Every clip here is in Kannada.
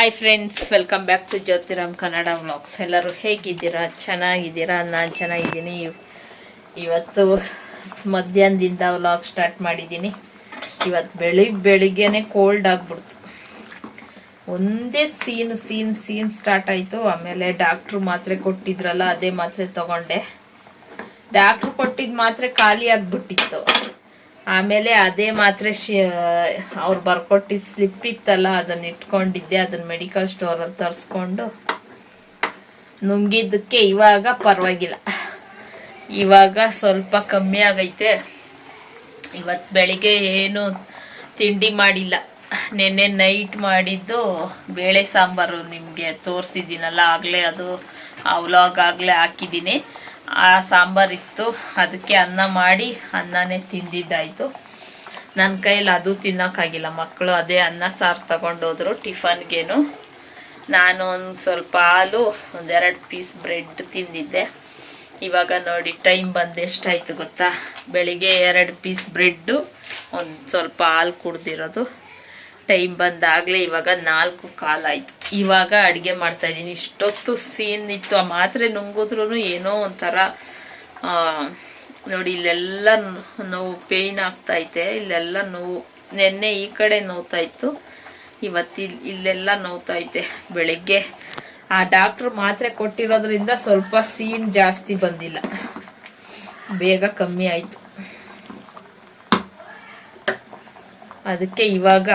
Hi friends welcome back to Jyothiram Kannada vlogs ಎಲ್ಲರೂ ಹೇಗಿದ್ದೀರಾ? ಚೆನ್ನಾಗಿದ್ದೀರಾ? ನಾನು ಚೆನ್ನಾಗಿದ್ದೀನಿ. ಇವತ್ತು ಮಧ್ಯಾಹ್ನದಿಂದ ವ್ಲಾಗ್ ಸ್ಟಾರ್ಟ್ ಮಾಡಿದ್ದೀನಿ. ಇವತ್ತು ಬೆಳಿಗ್ಗೆ ಬೆಳಿಗ್ಗೆನೆ ಕೋಲ್ಡ್ ಆಗಿಬಿಡ್ತು. ಒಂದೇ ಸೀನ್ ಸೀನ್ ಸೀನ್ ಸ್ಟಾರ್ಟ್ ಆಯಿತು. ಆಮೇಲೆ ಡಾಕ್ಟ್ರು ಮಾತ್ರೆ ಕೊಟ್ಟಿದ್ರಲ್ಲ, ಅದೇ ಮಾತ್ರೆ ತಗೊಂಡೆ. ಡಾಕ್ಟ್ರು ಕೊಟ್ಟಿದ್ದು ಮಾತ್ರೆ ಖಾಲಿ ಆಗ್ಬಿಟ್ಟಿತ್ತು. ಆಮೇಲೆ ಅದೇ ಮಾತ್ರೆ ಅವ್ರು ಬರ್ಕೊಟ್ಟಿದ್ದು ಸ್ಲಿಪ್ ಇತ್ತಲ್ಲ, ಅದನ್ನ ಇಟ್ಕೊಂಡಿದ್ದೆ, ಅದನ್ನ ಮೆಡಿಕಲ್ ಸ್ಟೋರಲ್ಲಿ ತರಿಸ್ಕೊಂಡು. ನುಂಗಿದ್ದಕ್ಕೆ ಇವಾಗ ಪರವಾಗಿಲ್ಲ. ಇವಾಗ ಸ್ವಲ್ಪ ಕಮ್ಮಿ ಆಗೈತೆ. ಇವತ್ತು ಬೆಳಿಗ್ಗೆ ಏನು ತಿಂಡಿ ಮಾಡಿಲ್ಲ. ನಿನ್ನೆ ನೈಟ್ ಮಾಡಿದ್ದು ಬೇಳೆ ಸಾಂಬಾರು ನಿಮಗೆ ತೋರಿಸಿದ್ದೀನಲ್ಲ, ಆಗಲೇ ಅದು, ಆ ವ್ಲಾಗ್ ಆಗಲೇ ಹಾಕಿದ್ದೀನಿ. ಆ ಸಾಂಬಾರಿತ್ತು ಅದಕ್ಕೆ ಅನ್ನ ಮಾಡಿ ಅನ್ನನೇ ತಿಂದಿದ್ದಾಯಿತು. ನನ್ನ ಕೈಯಲ್ಲಿ ಅದು ತಿನ್ನೋಕ್ಕಾಗಿಲ್ಲ. ಮಕ್ಕಳು ಅದೇ ಅನ್ನ ಸಾರು ತಗೊಂಡೋದ್ರು ಟಿಫನ್ಗೇನು. ನಾನು ಒಂದು ಸ್ವಲ್ಪ ಹಾಲು ಒಂದೆರಡು ಪೀಸ್ ಬ್ರೆಡ್ ತಿಂದಿದ್ದೆ. ಇವಾಗ ನೋಡಿ, ಟೈಮ್ ಬಂದು ಎಷ್ಟಾಯ್ತು ಗೊತ್ತಾ? ಬೆಳಿಗ್ಗೆ ಎರಡು ಪೀಸ್ ಬ್ರೆಡ್ಡು, ಒಂದು ಸ್ವಲ್ಪ ಹಾಲು ಕುಡ್ದಿರೋದು. ಟೈಮ್ ಬಂದಾಗಲೇ ಇವಾಗ ನಾಲ್ಕು ಕಾಲಾಯ್ತು ಇವಾಗ ಅಡುಗೆ ಮಾಡ್ತಾ ಇದ್ದೀನಿ. ಇಷ್ಟೊತ್ತು ಸೀನ್ ಇತ್ತು. ಆ ಮಾತ್ರೆ ನುಂಗಿದ್ರೂ ಏನೋ ಒಂಥರ ನೋಡಿ ಇಲ್ಲೆಲ್ಲ ನೋವು ಪೇಯ್ನ್ ಆಗ್ತೈತೆ ಇಲ್ಲೆಲ್ಲ ನೋವು. ನೆನ್ನೆ ಈ ಕಡೆ ನೋವ್ತಾ ಇತ್ತು. ಇವತ್ತು ಇಲ್ಲೆಲ್ಲ ನೋವ್ತಾ ಐತೆ. ಬೆಳಿಗ್ಗೆ ಆ ಡಾಕ್ಟ್ರು ಮಾತ್ರೆ ಕೊಟ್ಟಿರೋದ್ರಿಂದ ಸ್ವಲ್ಪ ಸೀನ್ ಜಾಸ್ತಿ ಬಂದಿಲ್ಲ. ಬೇಗ ಕಮ್ಮಿ ಆಯಿತು. ಅದಕ್ಕೆ ಇವಾಗ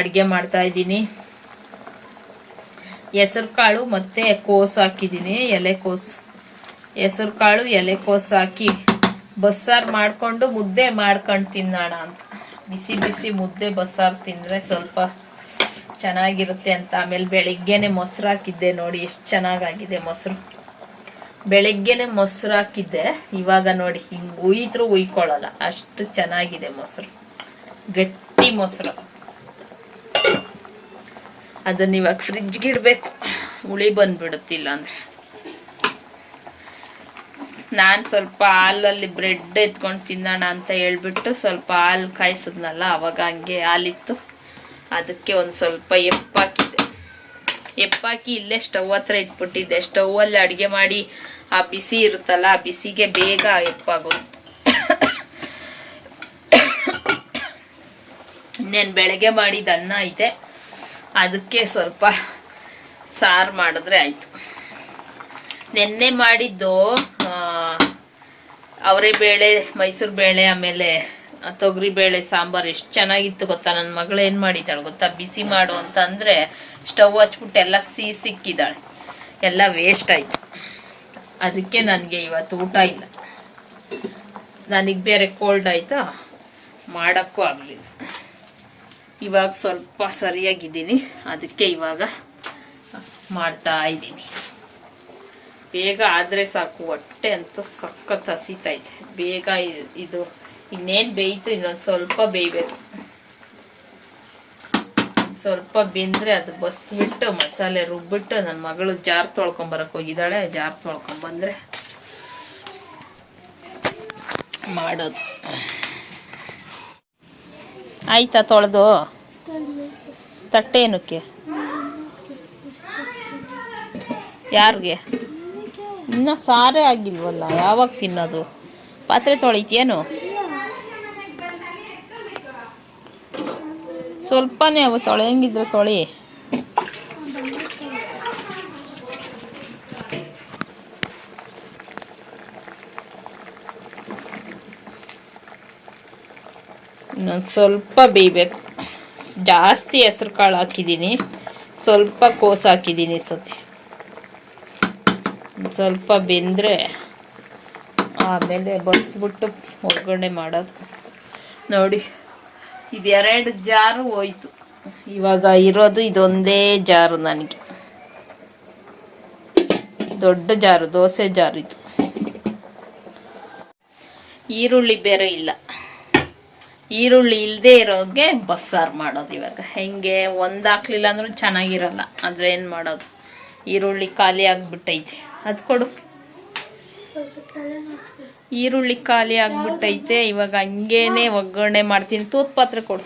ಅಡುಗೆ ಮಾಡ್ತಾ ಇದ್ದೀನಿ. ಹೆಸರು ಕಾಳು ಮತ್ತೆ ಕೋಸು ಹಾಕಿದ್ದೀನಿ ಎಲೆಕೋಸು ಹೆಸರು ಕಾಳು ಎಲೆಕೋಸು ಹಾಕಿ ಬಸ್ಸಾರು ಮಾಡಿಕೊಂಡು ಮುದ್ದೆ ಮಾಡ್ಕೊಂಡು ತಿನ್ನೋಣ ಅಂತ. ಬಿಸಿ ಬಿಸಿ ಮುದ್ದೆ ಬಸ್ಸಾರು ತಿಂದರೆ ಸ್ವಲ್ಪ ಚೆನ್ನಾಗಿರುತ್ತೆ ಅಂತ. ಆಮೇಲೆ ಬೆಳಿಗ್ಗೆನೆ ಮೊಸರು ಹಾಕಿದ್ದೆ ನೋಡಿ, ಎಷ್ಟು ಚೆನ್ನಾಗಾಗಿದೆ ಮೊಸರು. ಬೆಳಿಗ್ಗೆನೆ ಮೊಸರು ಹಾಕಿದ್ದೆ, ಇವಾಗ ನೋಡಿ, ಹಿಂಗೆ ಉಯ್ತರೂ ಉಯ್ಕೊಳ್ಳಲ್ಲ ಅಷ್ಟು ಚೆನ್ನಾಗಿದೆ ಮೊಸರು. ಗಟ್ಟಿ ಮೊಸರು. ಅದನ್ನ ಇವಾಗ ಫ್ರಿಜ್ಗೆ ಇಡಬೇಕು. ಹುಳಿ ಬಂದ್ಬಿಡುತ್ತಿಲ್ಲ ಅಂದ್ರೆ. ನಾನು ಸ್ವಲ್ಪ ಹಾಲಲ್ಲಿ ಬ್ರೆಡ್ ಎತ್ಕೊಂಡು ತಿನ್ನೋಣ ಅಂತ ಹೇಳ್ಬಿಟ್ಟು ಸ್ವಲ್ಪ ಹಾಲು ಕಾಯಿಸಿದ್ನಲ್ಲ, ಅವಾಗ ಹಂಗೆ ಹಾಲಿತ್ತು. ಅದಕ್ಕೆ ಒಂದು ಸ್ವಲ್ಪ ಎಪ್ಪಾಕಿದೆ ಎಪ್ಪಾಕಿ ಇಲ್ಲೇ ಸ್ಟವ್ ಹತ್ರ ಇಟ್ಬಿಟ್ಟಿದ್ದೆ. ಸ್ಟವ್ವಲ್ಲಿ ಅಡುಗೆ ಮಾಡಿ ಆ ಬಿಸಿ ಇರುತ್ತಲ್ಲ, ಆ ಬಿಸಿಗೆ ಬೇಗ ಎಪ್ಪಾಗೋದು ಇನ್ನೇನು ಬೆಳಗ್ಗೆ ಮಾಡಿದ ಅನ್ನ ಐತೆ ಅದಕ್ಕೆ ಸ್ವಲ್ಪ ಸಾರು ಮಾಡಿದ್ರೆ ಆಯಿತು. ನೆನ್ನೆ ಮಾಡಿದ್ದು ಅವರೇ ಬೇಳೆ, ಮೈಸೂರು ಬೇಳೆ, ಆಮೇಲೆ ತೊಗರಿ ಬೇಳೆ, ಸಾಂಬಾರು ಎಷ್ಟು ಚೆನ್ನಾಗಿತ್ತು ಗೊತ್ತಾ? ನನ್ನ ಮಗಳು ಏನು ಮಾಡಿದ್ದಾಳೆ ಗೊತ್ತಾ? ಬಿಸಿ ಮಾಡು ಅಂತ ಅಂದರೆ ಸ್ಟವ್ ಹಚ್ಬಿಟ್ಟು ಎಲ್ಲ ಸಿಹಿ ಸಿಕ್ಕಿದ್ದಾಳೆ ಎಲ್ಲ ವೇಸ್ಟ್ ಆಯಿತು. ಅದಕ್ಕೆ ನನಗೆ ಇವತ್ತು ಊಟ ಇಲ್ಲ. ನನಗೆ ಬೇರೆ ಕೋಲ್ಡ್ ಆಯಿತಾ? ಮಾಡೋಕ್ಕೂ ಆಗಲಿಲ್ಲ. ಇವಾಗ ಸ್ವಲ್ಪ ಸರಿಯಾಗಿದ್ದೀನಿ. ಅದಕ್ಕೆ ಇವಾಗ ಮಾಡ್ತಾ ಇದ್ದೀನಿ. ಬೇಗ ಆದರೆ ಸಾಕು, ಹೊಟ್ಟೆ ಅಂತೂ ಸಖತ್ ಹಸಿತೈತೆ ಬೇಗ ಇದು ಇನ್ನೇನು ಬೇಯಿತು, ಇನ್ನೊಂದು ಸ್ವಲ್ಪ ಬೇಯಬೇಕು. ಸ್ವಲ್ಪ ಬೆಂದರೆ ಅದು ಬಸ್ಬಿಟ್ಟು ಮಸಾಲೆ ರುಬ್ಬಿಟ್ಟು ನನ್ನ ಮಗಳು ಜಾರ್ ತೊಳ್ಕೊಂಬರಕ್ಕೆ ಹೋಗಿದ್ದಾಳೆ. ಜಾರ್ ತೊಳ್ಕೊಂಬಂದರೆ ಮಾಡೋದು. ಆಯ್ತಾ ತೊಳೆದು? ತಟ್ಟೆ ಏನಕ್ಕೆ? ಯಾರಿಗೆ? ಇನ್ನ ಸಾರೇ ಆಗಿಲ್ವಲ್ಲ, ಯಾವಾಗ ತಿನ್ನೋದು? ಪಾತ್ರೆ ತೊಳಿತೇನು ಸ್ವಲ್ಪನೇ ಅವು ತೊಳೆಯಂಗಿದ್ರೆ ತೊಳಿ. ಇನ್ನೊಂದು ಸ್ವಲ್ಪ ಬೇಯಬೇಕು. ಜಾಸ್ತಿ ಹೆಸ್ರು ಕಾಳು ಹಾಕಿದ್ದೀನಿ. ಸ್ವಲ್ಪ ಕೋಸು ಹಾಕಿದ್ದೀನಿ ಸತಿ. ಒಂದ್ ಸ್ವಲ್ಪ ಬೆಂದರೆ ಆಮೇಲೆ ಬಸ್ಬಿಟ್ಟು ಒಗ್ಗರಣೆ ಮಾಡೋದು. ನೋಡಿ, ಇದು ಎರಡು ಜಾರು ಹೋಯ್ತು. ಇವಾಗ ಇರೋದು ಇದೊಂದೇ ಜಾರು ನನಗೆ. ದೊಡ್ಡ ಜಾರು, ದೋಸೆ ಜಾರು ಇದು. ಈರುಳ್ಳಿ ಬೇರೆ ಇಲ್ಲ. ಈರುಳ್ಳಿ ಇಲ್ಲದೆ ಇರೋಗೆ ಬಸ್ಸಾರು ಮಾಡೋದು ಇವಾಗ. ಹೆಂಗೆ ಒಂದು ಹಾಕ್ಲಿಲ್ಲ ಅಂದ್ರೂ ಚೆನ್ನಾಗಿರಲ್ಲ. ಆದರೆ ಏನು ಮಾಡೋದು? ಈರುಳ್ಳಿ ಖಾಲಿ ಆಗಿಬಿಟ್ಟೈತೆ. ಅದು ಕೊಡು. ಈರುಳ್ಳಿ ಖಾಲಿ ಆಗಿಬಿಟ್ಟೈತೆ. ಇವಾಗ ಹಂಗೇನೆ ಒಗ್ಗರಣೆ ಮಾಡ್ತೀನಿ. ತೂತ್ ಪಾತ್ರೆ ಕೊಡು.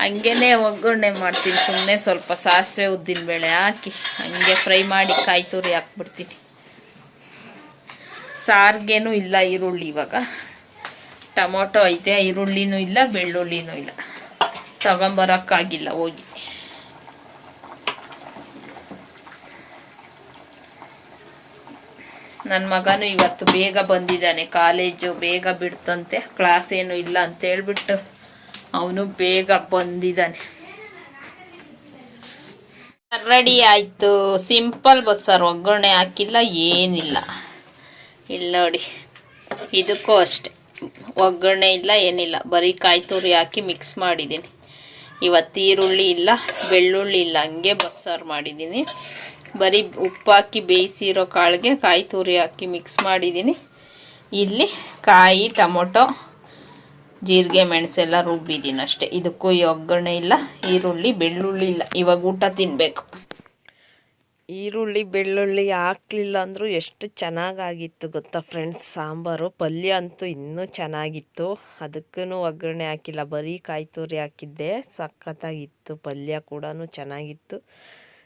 ಹಂಗೇನೆ ಒಗ್ಗರಣೆ ಮಾಡ್ತೀನಿ. ಸುಮ್ಮನೆ ಸ್ವಲ್ಪ ಸಾಸಿವೆ ಉದ್ದಿನ ಬೇಳೆ ಹಾಕಿ. ಹಂಗೆ ಫ್ರೈ ಮಾಡಿ ಕಾಯಿ ತುರಿ ಹಾಕ್ಬಿಡ್ತೀನಿ. ಸಾರ್ಗೇನು ಇಲ್ಲ ಈರುಳ್ಳಿ ಇವಾಗ. ಟೊಮೊಟೊ ಐತೆ, ಈರುಳ್ಳಿನೂ ಇಲ್ಲ, ಬೆಳ್ಳುಳ್ಳಿನೂ ಇಲ್ಲ. ತಗೊಂಬರೋಕ್ಕಾಗಿಲ್ಲ, ಹೋಗಿ. ನನ್ನ ಮಗನು ಇವತ್ತು ಬೇಗ ಬಂದಿದ್ದಾನೆ, ಕಾಲೇಜು ಬೇಗ ಬಿಡ್ತಂತೆ, ಕ್ಲಾಸ್ ಏನು ಇಲ್ಲ ಅಂತ ಹೇಳ್ಬಿಟ್ಟು ಅವನು ಬೇಗ ಬಂದಿದ್ದಾನೆ. ರೆಡಿ ಆಯಿತು. ಸಿಂಪಲ್ ಬಸ್ಸಾರು ಒಗ್ಗರಣೆ ಹಾಕಿಲ್ಲ, ಏನಿಲ್ಲ. ಇಲ್ಲ ನೋಡಿ, ಇದಕ್ಕೂ ಅಷ್ಟೆ. ಒಗ್ಗರಣೆ ಇಲ್ಲ, ಏನಿಲ್ಲ. ಬರೀ ಕಾಯಿ ತುರಿ ಹಾಕಿ ಮಿಕ್ಸ್ ಮಾಡಿದ್ದೀನಿ. ಇವತ್ತು ಈರುಳ್ಳಿ ಇಲ್ಲ, ಬೆಳ್ಳುಳ್ಳಿ ಇಲ್ಲ, ಹಂಗೆ ಬಸ್ಸಾರು ಮಾಡಿದ್ದೀನಿ. ಬರೀ ಉಪ್ಪು ಹಾಕಿ ಬೇಯಿಸಿರೋ ಕಾಳಿಗೆ ಕಾಯಿ ತುರಿ ಹಾಕಿ ಮಿಕ್ಸ್ ಮಾಡಿದ್ದೀನಿ. ಇಲ್ಲಿ ಕಾಯಿ, ಟೊಮೊಟೊ, ಜೀರಿಗೆ, ಮೆಣಸೆಲ್ಲ ರುಬ್ಬಿದ್ದೀನಿ ಅಷ್ಟೇ. ಇದಕ್ಕೂ ಈ ಒಗ್ಗರಣೆ ಇಲ್ಲ, ಈರುಳ್ಳಿ, ಬೆಳ್ಳುಳ್ಳಿ ಇಲ್ಲ. ಇವಾಗ ಊಟ ತಿನ್ನಬೇಕು ಈರುಳ್ಳಿ, ಬೆಳ್ಳುಳ್ಳಿ ಹಾಕ್ಲಿಲ್ಲ ಅಂದರೂ ಎಷ್ಟು ಚೆನ್ನಾಗಾಗಿತ್ತು ಗೊತ್ತಾ ಫ್ರೆಂಡ್ಸ್ ಸಾಂಬಾರು, ಪಲ್ಯ ಅಂತೂ ಇನ್ನೂ ಚೆನ್ನಾಗಿತ್ತು. ಅದಕ್ಕೂ ಒಗ್ಗರಣೆ ಹಾಕಿಲ್ಲ, ಬರೀ ಕಾಯಿ ತುರಿ ಹಾಕಿದ್ದೆ. ಸಖತ್ತಾಗಿತ್ತು, ಪಲ್ಯ ಕೂಡ ಚೆನ್ನಾಗಿತ್ತು,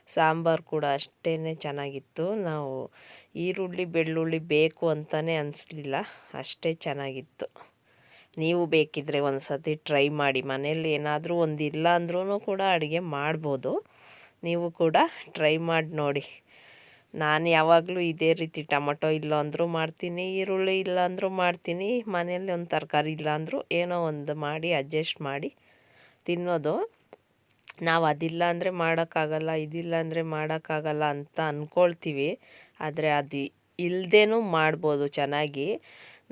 ಸಾಂಬಾರು ಕೂಡ ಅಷ್ಟೇ ಚೆನ್ನಾಗಿತ್ತು. ನಾವು ಈರುಳ್ಳಿ, ಬೆಳ್ಳುಳ್ಳಿ ಬೇಕು ಅಂತಲೇ ಅನಿಸ್ಲಿಲ್ಲ, ಅಷ್ಟೇ ಚೆನ್ನಾಗಿತ್ತು. ನೀವು ಬೇಕಿದ್ರೆ ಒಂದು ಸತಿ ಟ್ರೈ ಮಾಡಿ, ಮನೇಲಿ ಏನಾದರೂ ಒಂದು ಇಲ್ಲ ಅಂದ್ರೂ ಕೂಡ ಅಡುಗೆ ಮಾಡ್ಬೋದು. ನೀವು ಕೂಡ ಟ್ರೈ ಮಾಡಿ ನೋಡಿ. ನಾನು ಯಾವಾಗಲೂ ಇದೇ ರೀತಿ ಟೊಮೊಟೊ ಇಲ್ಲ ಅಂದರೂ ಮಾಡ್ತೀನಿ, ಈರುಳ್ಳಿ ಇಲ್ಲ ಅಂದರೂ ಮಾಡ್ತೀನಿ, ಮನೆಯಲ್ಲಿ ಒಂದು ತರಕಾರಿ ಇಲ್ಲ ಅಂದರೂ ಏನೋ ಒಂದು ಮಾಡಿ ಅಡ್ಜಸ್ಟ್ ಮಾಡಿ ತಿನ್ನೋದು. ನಾವು ಅದಿಲ್ಲ ಅಂದರೆ ಮಾಡೋಕ್ಕಾಗಲ್ಲ, ಇದಿಲ್ಲ ಅಂದರೆ ಮಾಡೋಕ್ಕಾಗಲ್ಲ ಅಂತ ಅಂದ್ಕೊಳ್ತೀವಿ ಆದರೆ ಅದು ಇಲ್ಲದೇನೂ ಮಾಡ್ಬೋದು ಚೆನ್ನಾಗಿ.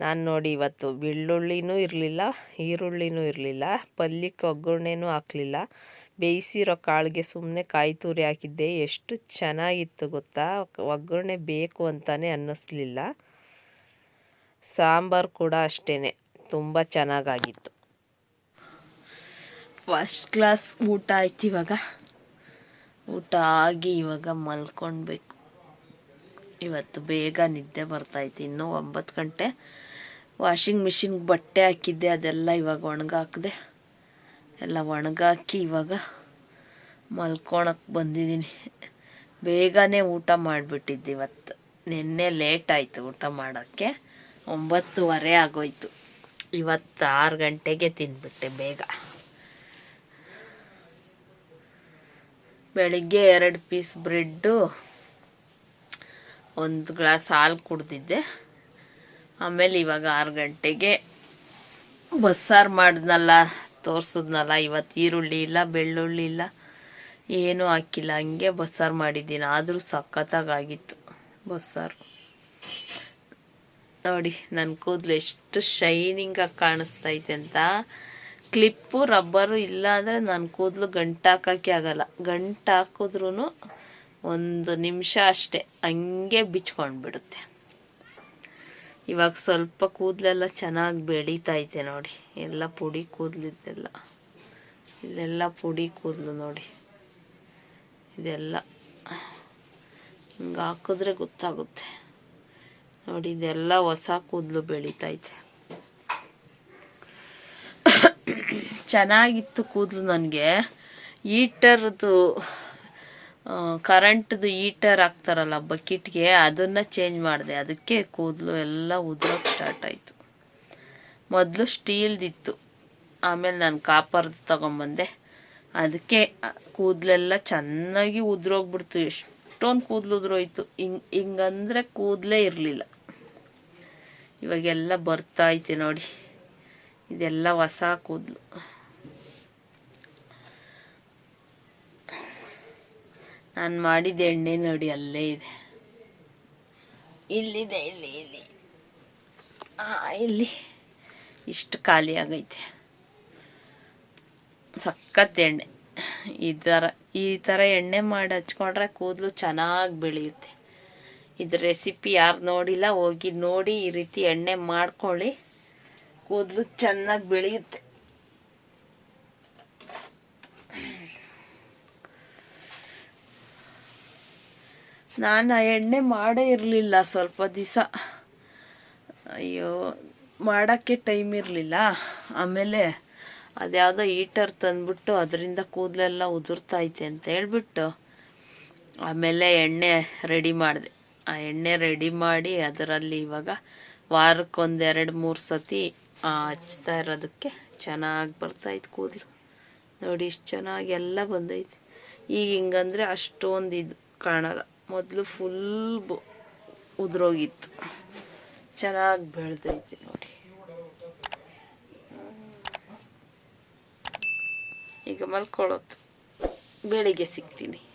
ನಾನು ನೋಡಿ ಇವತ್ತು ಬೆಳ್ಳುಳ್ಳಿನೂ ಇರಲಿಲ್ಲ, ಈರುಳ್ಳಿನೂ ಇರಲಿಲ್ಲ ಪಲ್ಯಕ್ಕೆ ಒಗ್ಗರಣೆನೂ ಹಾಕಲಿಲ್ಲ. ಬೇಯಿಸಿರೋ ಕಾಳಿಗೆ ಸುಮ್ಮನೆ ಕಾಯಿ ತುರಿ ಹಾಕಿದ್ದೆ. ಎಷ್ಟು ಚೆನ್ನಾಗಿತ್ತು ಗೊತ್ತಾ? ಒಗ್ಗರಣೆ ಬೇಕು ಅಂತಲೇ ಅನ್ನಿಸ್ಲಿಲ್ಲ. ಸಾಂಬಾರು ಕೂಡ ಅಷ್ಟೇ ತುಂಬ ಚೆನ್ನಾಗಾಗಿತ್ತು. ಫಸ್ಟ್ ಕ್ಲಾಸ್ ಊಟ ಆಯ್ತು ಇವಾಗ. ಊಟ ಆಗಿ ಇವಾಗ ಮಲ್ಕೊಳ್ಬೇಕು ಇವತ್ತು ಬೇಗ ನಿದ್ದೆ ಬರ್ತಾಯಿತ್ತು ಇನ್ನೂ ಒಂಬತ್ತು ಗಂಟೆ. ವಾಷಿಂಗ್ ಮಿಷಿನ್ಗೆ ಬಟ್ಟೆ ಹಾಕಿದ್ದೆ. ಅದೆಲ್ಲ ಇವಾಗ ಒಣಗಾಕಿದೆ. ಎಲ್ಲ ಒಣಗಾಕಿ ಇವಾಗ ಮಲ್ಕೊಳಕ್ಕೆ ಬಂದಿದ್ದೀನಿ. ಬೇಗನೆ ಊಟ ಮಾಡಿಬಿಟ್ಟಿದ್ದು ಇವತ್ತು. ನಿನ್ನೆ ಲೇಟ್ ಆಯಿತು ಊಟ ಮಾಡೋಕ್ಕೆ. ಒಂಬತ್ತುವರೆ ಆಗೋಯ್ತು. ಇವತ್ತು ಆರು ಗಂಟೆಗೆ ತಿಂದ್ಬಿಟ್ಟೆ ಬೇಗ. ಬೆಳಿಗ್ಗೆ ಎರಡು ಪೀಸ್ ಬ್ರೆಡ್ಡು ಒಂದು ಗ್ಲಾಸ್ ಹಾಲು ಕುಡ್ದಿದ್ದೆ. ಆಮೇಲೆ ಇವಾಗ ಆರು ಗಂಟೆಗೆ ಬಸ್ಸಾರು ಮಾಡಿದ್ನಲ್ಲ ತೋರಿಸಿದ್ನಲ್ಲ, ಇವತ್ತು ಈರುಳ್ಳಿ ಇಲ್ಲ, ಬೆಳ್ಳುಳ್ಳಿ ಇಲ್ಲ, ಏನೂ ಹಾಕಿಲ್ಲ. ಹಂಗೆ ಬಸ್ಸಾರು ಮಾಡಿದ್ದೀನಿ. ಆದರೂ ಸಖತ್ತಾಗಿತ್ತು ಬಸ್ಸಾರು. ನೋಡಿ ನನ್ನ ಕೂದಲು ಎಷ್ಟು ಶೈನಿಂಗಾಗಿ ಕಾಣಿಸ್ತೈತೆ ಅಂತ. ಕ್ಲಿಪ್ಪು, ರಬ್ಬರು ಇಲ್ಲ ಅಂದರೆ ನನ್ನ ಕೂದಲು ಗಂಟು ಹಾಕೋಕ್ಕೆ ಆಗೋಲ್ಲ. ಗಂಟು ಹಾಕಿದ್ರೂ ಒಂದು ನಿಮಿಷ ಅಷ್ಟೇ. ಹಂಗೆ ಬಿಚ್ಕೊಂಡ್ಬಿಡುತ್ತೆ. ಇವಾಗ ಸ್ವಲ್ಪ ಕೂದಲೆಲ್ಲ ಚೆನ್ನಾಗಿ ಬೆಳೀತೈತೆ ನೋಡಿ. ಎಲ್ಲ ಪುಡಿ ಕೂದಲಿದ್ದೆಲ್ಲ. ಇಲ್ಲೆಲ್ಲ ಪುಡಿ ಕೂದಲು ನೋಡಿ. ಇದೆಲ್ಲ ಹಿಂಗೆ ಹಾಕಿದ್ರೆ ಗೊತ್ತಾಗುತ್ತೆ. ನೋಡಿ, ಇದೆಲ್ಲ ಹೊಸ ಕೂದಲು ಬೆಳೀತೈತೆ ಚೆನ್ನಾಗಿತ್ತು ಕೂದಲು ನನಗೆ. ಈಟರ್ದು ಕರೆಂಟ್ದು ಈಟರ್ ಹಾಕ್ತಾರಲ್ಲ ಬಕೆಟ್ಗೆ ಅದನ್ನು ಚೇಂಜ್ ಮಾಡಿದೆ. ಅದಕ್ಕೆ ಕೂದಲು ಎಲ್ಲ ಉದ್ರೋಕ್ಕೆ ಸ್ಟಾರ್ಟ್ ಆಯಿತು. ಮೊದಲು ಸ್ಟೀಲ್ದಿತ್ತು ಆಮೇಲೆ ನಾನು ಕಾಪರ್ದು ತೊಗೊಂಬಂದೆ. ಅದಕ್ಕೆ ಕೂದಲೆಲ್ಲ ಚೆನ್ನಾಗಿ ಉದ್ರೋಗ್ಬಿಡ್ತು. ಎಷ್ಟೊಂದು ಕೂದಲು ಉದ್ರೋಯ್ತು. ಹಿಂಗೆ, ಹಿಂಗಂದ್ರೆ ಕೂದಲೇ ಇರಲಿಲ್ಲ. ಇವಾಗೆಲ್ಲ ಬರ್ತಾಯ್ತೆ ನೋಡಿ. ಇದೆಲ್ಲ ಹೊಸ ಕೂದಲು. ನಾನು ಮಾಡಿದ ಎಣ್ಣೆ ನೋಡಿ ಅಲ್ಲೇ ಇದೆ. ಇಲ್ಲಿದೆ, ಇಲ್ಲಿ ಇಲ್ಲಿ. ಇಲ್ಲಿ. ಇಷ್ಟು ಖಾಲಿ ಆಗೈತೆ. ಸಖತ್ ಎಣ್ಣೆ. ಈ ಥರ ಈ ಥರ ಎಣ್ಣೆ ಮಾಡಿ ಹಚ್ಕೊಂಡ್ರೆ ಕೂದಲು ಚೆನ್ನಾಗಿ ಬೆಳೆಯುತ್ತೆ. ಇದು ರೆಸಿಪಿ ಯಾರು ನೋಡಿಲ್ಲ, ಹೋಗಿ ನೋಡಿ ಈ ರೀತಿ ಎಣ್ಣೆ ಮಾಡ್ಕೊಳ್ಳಿ. ಕೂದಲು ಚೆನ್ನಾಗಿ ಬೆಳೆಯುತ್ತೆ. ನಾನು ಎಣ್ಣೆ ಮಾಡೇ ಇರಲಿಲ್ಲ ಸ್ವಲ್ಪ ದಿವಸ ಅಯ್ಯೋ, ಮಾಡೋಕ್ಕೆ ಟೈಮ್ ಇರಲಿಲ್ಲ. ಆಮೇಲೆ ಅದ್ಯಾವುದೋ ಹೀಟರ್ ತಂದ್ಬಿಟ್ಟು ಅದರಿಂದ ಕೂದಲೆಲ್ಲ ಉದುರ್ತೈತೆ ಅಂತ ಹೇಳ್ಬಿಟ್ಟು ಆಮೇಲೆ ಎಣ್ಣೆ ರೆಡಿ ಮಾಡಿದೆ. ಆ ಎಣ್ಣೆ ರೆಡಿ ಮಾಡಿ ಅದರಲ್ಲಿ ಇವಾಗ ವಾರಕ್ಕೊಂದು ಎರಡು ಮೂರು ಸತಿ ಹಚ್ತಾ ಇರೋದಕ್ಕೆ ಚೆನ್ನಾಗಿ ಬರ್ತಾಯಿತ್ತು ಕೂದಲು. ನೋಡಿ ಇಷ್ಟು ಚೆನ್ನಾಗಿ ಎಲ್ಲ ಬಂದೈತೆ. ಈಗ ಹಿಂಗಂದರೆ ಅಷ್ಟೊಂದು ಇದು ಕಾಣಲ್ಲ. ಮೊದಲು ಫುಲ್ ಉದುರೋಗಿತ್ತು. ಚೆನ್ನಾಗಿ ಬೆಳೆದೈತೆ ನೋಡಿ. ಈಗ ಮಲ್ಕೊಳ್ಳೋದು. ಬೆಳಿಗ್ಗೆ ಸಿಗ್ತೀನಿ.